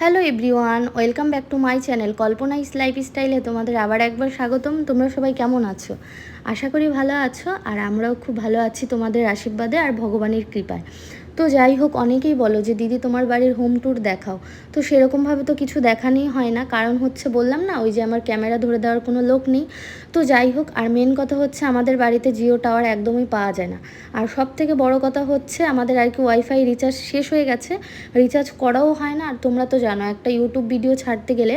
Hello everyone, welcome back to my channel Kalpana is life স্টাইলে তোমাদের আবার একবার স্বাগতম। তোমরা সবাই কেমন আছো? আশা করি ভালো আছো, আর আমরাও খুব ভালো আছি তোমাদের আশীর্বাদে আর ভগবানের কৃপায়। তো যাই হোক, অনেকেই বলো যে, দিদি, তোমার বাড়ির হোম ট্যুর দেখাও। তো সেরকমভাবে তো কিছু দেখানোই হয় না। কারণ হচ্ছে, বললাম না, ওই যে আমার ক্যামেরা ধরে দেওয়ার কোনো লোক নেই। তো যাই হোক, আর মেন কথা হচ্ছে, আমাদের বাড়িতে জিও টাওয়ার একদমই পাওয়া যায় না। আর সব থেকে বড় কথা হচ্ছে, আমাদের আর কি ওয়াইফাই রিচার্জ শেষ হয়ে গেছে। রিচার্জ করাও হয় না, আর তোমরা তো জানো, একটা ইউটিউব ভিডিও ছাড়তে গেলে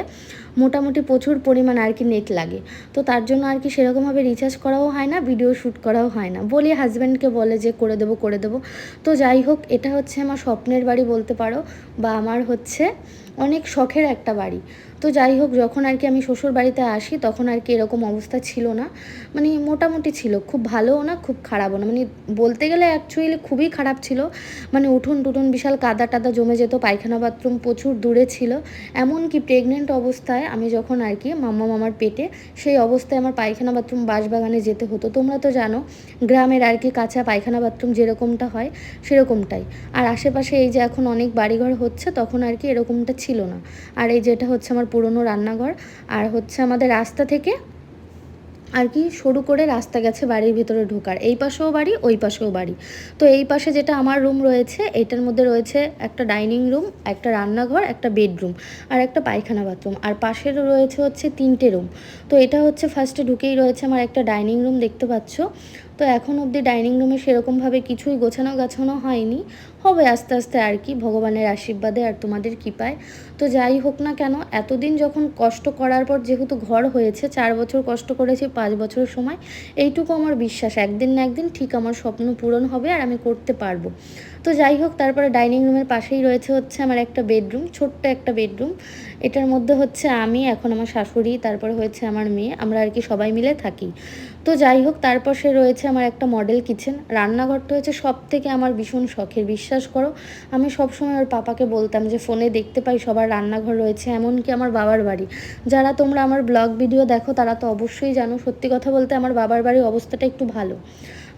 মোটামুটি প্রচুর পরিমাণ আর কি নেট লাগে। তো তার জন্য আর কি সেরকমভাবে রিচার্জ করাও হয় না ভিডিও শ্যুট করাও হয় না। বলি হাজব্যান্ডকে বলে যে, করে দেবো করে দেবো। তো যাই হোক এটা হচ্ছে আমার স্বপ্নের বাড়ি বলতে পারো বা আমার হচ্ছে অনেক শখের একটা বাড়ি। তো যাই হোক, যখন আর কি আমি শ্বশুর বাড়িতে আসি, তখন আর কি এরকম অবস্থা ছিল না। মানে মোটামুটি ছিল, খুব ভালোও না, খুব খারাপও না। মানে বলতে গেলে অ্যাকচুয়ালি খুবই খারাপ ছিল। মানে উঠুন টুটুন বিশাল কাদা টাদা জমে যেত, পায়খানা বাথরুম প্রচুর দূরে ছিল। এমনকি প্রেগনেন্ট অবস্থায় আমি যখন আর কি মাম্মা মামার পেটে, সেই অবস্থায় আমার পায়খানা বাথরুম বাঁশবাগানে যেতে হতো। তোমরা তো জানো, গ্রামের আর কি কাঁচা পায়খানা বাথরুম যেরকমটা হয়, সেরকমটাই। আর আশেপাশে এই যে এখন অনেক বাড়িঘর হচ্ছে, তখন আর কি এরকমটা ছিল না। আর এই যেটা হচ্ছে আমার পুরনো রান্নাঘর আর হচ্ছে আমাদের রাস্তা থেকে আর কি সরু করে রাস্তা গেছে বাড়ির ভিতরে ঢোকার। এই পাশেও বাড়ি, ওই পাশেও বাড়ি। তো এই পাশে যেটা আমার রুম রয়েছে, এটার মধ্যে রয়েছে একটা ডাইনিং রুম একটা রান্নাঘর, একটা বেডরুম আর একটা পায়খানা বাথরুম আর পাশের রয়েছে হচ্ছে তিনটে রুম তো এটা হচ্ছে ফার্স্টে ঢুকেই রয়েছে আমার একটা ডাইনিং রুম দেখতে পাচ্ছ। তো এখন অবধি ডাইনিং রুমে সেরকমভাবে কিছুই গোছানো গাছানো হয়নি। হবে আস্তে আস্তে আর কি, ভগবানের আশীর্বাদে আর তোমাদের কৃপায়। তো যাই হোক না কেন, এতদিন যখন কষ্ট করার পর যেহেতু ঘর হয়েছে, চার বছর কষ্ট করেছি, পাঁচ বছরের সময়, এইটুকু আমার বিশ্বাস। একদিন না একদিন ঠিক আমার স্বপ্ন পূরণ হবে আর আমি করতে পারব। তো যাই হোক, তারপরে ডাইনিং রুমের পাশেই রয়েছে হচ্ছে আমার একটা বেডরুম, ছোট্ট একটা বেডরুম। এটার মধ্যে হচ্ছে আমি, এখন আমার শাশুড়ি, তারপরে হয়েছে আমার মেয়ে। আমরা আর কি সবাই মিলে থাকি। তো যাই হোক, তারপর সে রয়েছে আমার একটা মডেল কিচেন রান্নাঘরটা হয়েছে সব থেকে আমার ভীষণ শখের, বিশ্বাস করো। আমি সবসময় ওর পাপাকে বলতাম যে, ফোনে দেখতে পাই সবার রান্নাঘর রয়েছে, এমনকি আমার বাবার বাড়ি। যারা তোমরা আমার ব্লগ ভিডিও দেখো, তারা তো অবশ্যই জানো, সত্যি কথা বলতে আমার বাবার বাড়ির অবস্থাটা একটু ভালো।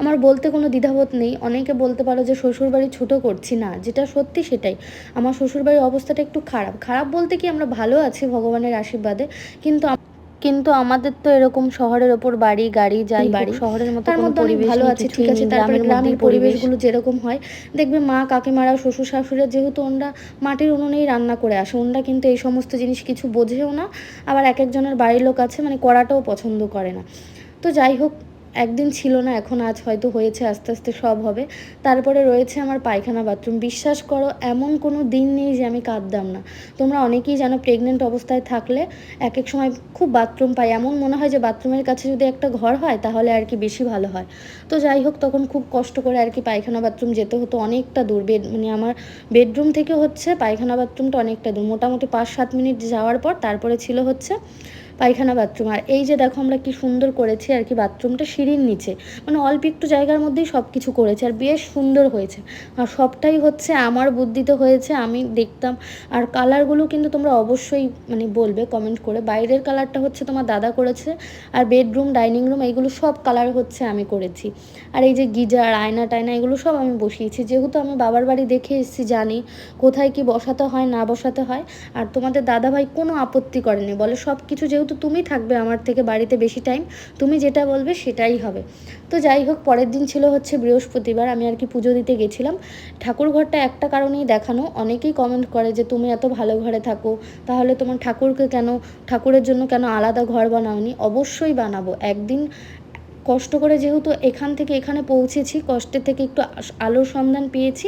আমার বলতে কোনো দ্বিধাবোধ নেই, অনেকে বলতে পারো যে, শ্বশুরবাড়ি ছোটো করছি না। যেটা সত্যি সেটাই, আমার শ্বশুরবাড়ির অবস্থাটা একটু খারাপ। খারাপ বলতে কি আমরা ভালো আছি ভগবানের আশীর্বাদে, কিন্তু কিন্তু আমাদের তো এরকম শহরের ওপর বাড়ি গাড়ি যাই বাড়ি শহরের মতো কোনো পরিবেশ ভালো আছে ঠিক আছে তারপরে গ্রামের পরিবেশগুলো যেরকম হয় দেখবে মা কাকিমারা শ্বশুর শাশুড়িরা যেহেতু ওনরা মাটির উনুনেই রান্না করে আসে ওনরা কিন্তু এই সমস্ত জিনিস কিছু বোঝেও না আবার এক একজনের বাড়ির লোক আছে মানে করাটাও পছন্দ করে না। তো যাই হোক একদিন ছিল না, এখন আজ হয়তো হয়েছে, আস্তে আস্তে সব হবে। তারপরে রয়েছে আমার পায়খানা বাথরুম। বিশ্বাস করো, এমন কোনো দিন নেই যে আমি কাঁদতাম না। তোমরা অনেকেই জানো প্রেগনেন্ট অবস্থায় থাকলে এক এক সময় খুব বাথরুম পাই এমন মনে হয় যে বাথরুমের কাছে যদি একটা ঘর হয়, তাহলে আর কি বেশি ভালো হয়। তো যাই হোক, তখন খুব কষ্ট করে আর কি পায়খানা বাথরুম যেতে হতো অনেকটা দূর। বেড মানে আমার বেডরুম থেকে হচ্ছে পায়খানা বাথরুমটা অনেকটা দূর। মোটামুটি পাঁচ সাত মিনিট যাওয়ার পর তারপরে ছিল হচ্ছে পায়খানা বাথরুম। আর এই যে দেখো আমরা কি সুন্দর করেছি আর কি বাথরুমটা সিঁড়ির নিচে। মানে অল্প একটু জায়গার মধ্যেই সব কিছু করেছে আর বেশ সুন্দর হয়েছে। আর সবটাই হচ্ছে আমার বুদ্ধিতে হয়েছে, আমি দেখতাম। আর কালারগুলো কিন্তু তোমরা অবশ্যই মানে বলবে কমেন্ট করে। বাইরের কালারটা হচ্ছে তোমার দাদা করেছে, আর বেডরুম ডাইনিং রুম এইগুলো সব কালার হচ্ছে আমি করেছি। আর এই যে গিজার, আয়না টায়না এগুলো সব আমি বসিয়েছি। যেহেতু আমি বাবার বাড়ি দেখে এসেছি, জানি কোথায় কি বসাতে হয়, না বসাতে হয়। আর তোমাদের দাদাভাই কোনো আপত্তি করেনি, বলে সব কিছু যেহেতু যেহেতু তুমি থাকবে আমার থেকে বাড়িতে বেশি টাইম তুমি যেটা বলবে সেটাই হবে। তো যাই হোক, পরের দিন ছিল হচ্ছে বৃহস্পতিবার, আমি আর কি পুজো দিতে গেছিলাম। ঠাকুর ঘরটা একটা কারণেই দেখানো, অনেকেই কমেন্ট করে যে তুমি এত ভালো ঘরে থাকো, তাহলে তোমার ঠাকুরকে কেন, ঠাকুরের জন্য কেন আলাদা ঘর বানাওনি? অবশ্যই বানাবো। একদিন কষ্ট করে যেহেতু এখান থেকে এখানে পৌঁছেছি, কষ্টের থেকে একটু আলোর সন্ধান পেয়েছি,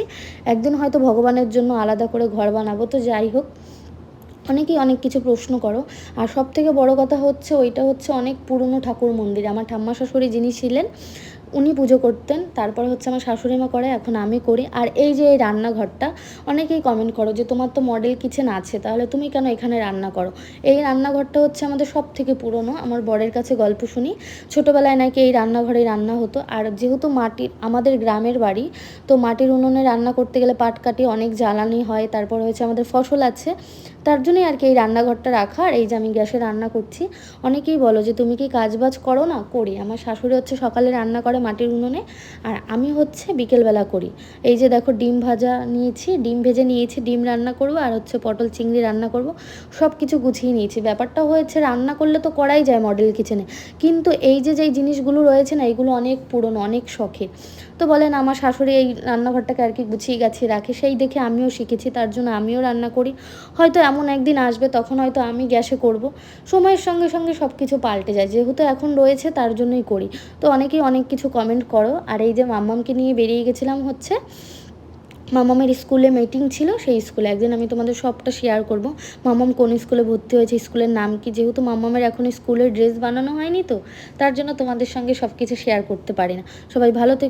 একদিন হয়তো ভগবানের জন্য আলাদা করে ঘর বানাবো। তো যাই হোক অনেকেই অনেক কিছু প্রশ্ন করো। আর সব থেকে বড় কথা হচ্ছে, ওইটা হচ্ছে অনেক পুরনো ঠাকুর মন্দির। আমার ঠাম্মা শাশুড়ি যিনি ছিলেন, উনি পুজো করতেন। তারপরে হচ্ছে আমার শাশুড়ি মা করে, এখন আমি করি। আর এই যে এই রান্নাঘরটা, অনেকেই কমেন্ট করো যে তোমার তো মডেল কিচেন আছে, তাহলে তুমি কেন এখানে রান্না করো? এই রান্নাঘরটা হচ্ছে আমাদের সব থেকে পুরনো। আমার বরের কাছে গল্প শুনি। ছোটোবেলায় নাকি এই রান্নাঘরে রান্না হতো। আর যেহেতু মাটির, আমাদের গ্রামের বাড়ি, তো মাটির উনুনে রান্না করতে গেলে পাট কাটি অনেক জ্বালানি হয়। তারপর হচ্ছে আমাদের ফসল আছে। তার জন্যই আর কি এই রান্নাঘরটা রাখা আর এই যে আমি গ্যাসে রান্না করছি। অনেকেই বলো যে, তুমি কি কাজবাজ করো না? করি। আমার শাশুড়ি হচ্ছে সকালে রান্না করে মাটির উনুনে আর আমি হচ্ছে বিকেলবেলা করি। এই যে দেখো ডিম ভাজা নিয়েছি, ডিম ভেজে নিয়েছি, ডিম রান্না করব আর হচ্ছে পটল চিংড়ি রান্না করব। সব কিছু গুছিয়ে নিয়েছি। ব্যাপারটা হয়েছে রান্না করলে তো করাই যায় মডেল কিচেনে কিন্তু এই যে যেই জিনিসগুলো রয়েছে না, এগুলো অনেক পুরনো, অনেক শখের তো বলেন, আমার শাশুড়ি এই রান্নাঘরটাকে আর কি গুছিয়ে গাছিয়ে রাখে। সেই দেখে আমিও শিখেছি, তার জন্য আমিও রান্না করি। হয়তো এমন একদিন আসবে তখন হয়তো আমি গ্যাসে করব। সময়ের সঙ্গে সঙ্গে সব কিছু পাল্টে যায়। যেহেতু এখন রয়েছে, তার জন্যই করি। তো অনেকেই অনেক কিছু কমেন্ট করো। আর এই যে মাম্মামকে নিয়ে বেরিয়ে গেছিলাম হচ্ছে মামামের স্কুলে মিটিং ছিল, সেই স্কুলে। একদিন আমি তোমাদের সবটা শেয়ার করব। মামাম কোন স্কুলে ভর্তি হয়েছে, স্কুলের নাম কি? যেহেতু মামামের এখন স্কুলের ড্রেস বানানো হয়নি তো, তার জন্য তোমাদের সঙ্গে সব কিছু শেয়ার করতে পারি না। সবাই ভালো থেকে।